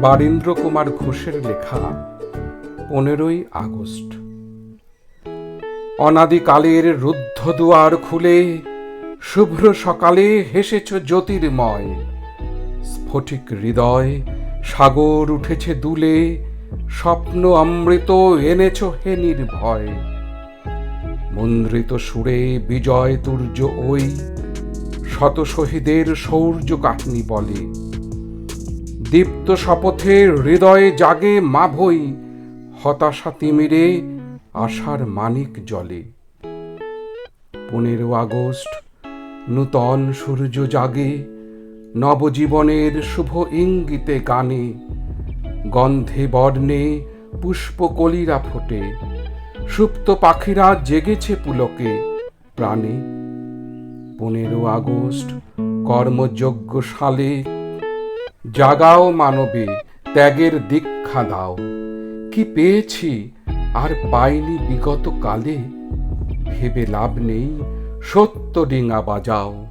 বারীন্দ্র কুমার ঘোষের লেখা পনেরোই আগস্ট। অনাদিকালের রুদ্ধ দুয়ার খুলে শুভ্র সকালে হেসেছ জ্যোতির্ময়। স্ফটিক হৃদয় সাগর উঠেছে দুলে, স্বপ্ন অমৃত এনেছ হে নির্ভয়। মন্দ্রিত সুরে বিজয় তুর্য ওই, শত শহীদের শৌর্য কাটনি বলে। দীপ্ত শপথে হৃদয়ে জাগে মাভই হতাশা তিমিরে, আশার মানিক জলে। পনেরো আগস্ট, নূতন সূর্য জাগে, নবজীবনের শুভ ইঙ্গিতে গানে গন্ধে বর্ণে পুষ্পকলিরা ফোটে, সুপ্ত পাখিরা জেগেছে পুলকে প্রাণে। পনেরো আগস্ট কর্মযজ্ঞ সালে জাগাও মানবে, ত্যাগের দীক্ষা দাও। কি পেয়েছি আর পাইনি বিগত কালে, ভেবে লাভ নেই, সত্য ডিঙা বাজাও।